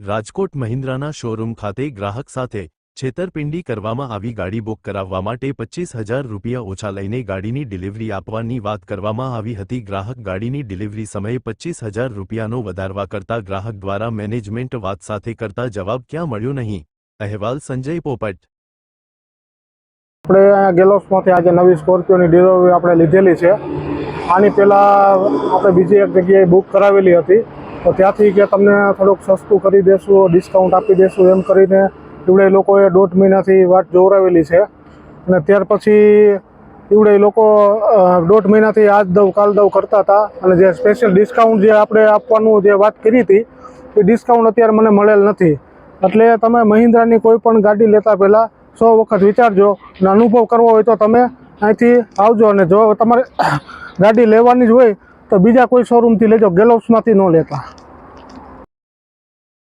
Rajkot મહિન્દ્રાના showroom ખાતે ગ્રાહક સાથે છેતરપિંડી કરવામાં આવી ગાડી બુક કરાવવા માટે પચીસ હજાર રૂપિયા ઓછા લઈને ગાડીની ડિલિવરી આપવાની વાત કરવામાં આવી હતી. ગ્રાહક ગાડીની ડિલિવરી સમયે પચીસ હજાર રૂપિયાનો વધારવા કરતા ગ્રાહક દ્વારા મેનેજમેન્ટ વાત સાથે કરતા જવાબ ક્યાં મળ્યો નહીં? અહેવાલ સંજય પોપટ. આપણે અહીંયા ગેલોક્સમાંથી આજે નવી સ્કોર્પિયોની ડિલિવરી આપણે લીધેલી છે. આની પહેલાં આપણે બીજી એક જગ્યાએ બુક કરાવેલી હતી. તો ત્યાંથી કે તમને થોડુંક સસ્તું કરી દેશું ડિસ્કાઉન્ટ આપી દેશું એમ કરીને એવડે લોકોએ દોઢ મહિનાથી વાત જોવરાવેલી છે. અને ત્યાર પછી એવડે લોકો દોઢ મહિનાથી આજ દઉં કાલ દઉં કરતા હતા. અને જે સ્પેશિયલ ડિસ્કાઉન્ટ જે આપણે આપવાનું જે વાત કરી હતી, એ ડિસ્કાઉન્ટ અત્યારે મને મળેલ નથી. એટલે તમે મહિન્દ્રાની કોઈ પણ ગાડી લેતા પહેલાં સો વખત વિચારજો. અને અનુભવ કરવો હોય તો તમે અહીંથી આવજો અને જો તમારે ગાડી લેવાની જ હોય તો બીજા કોઈ શોરૂમથી લેજો ગેલોપ્સમાંથી ન લેતા.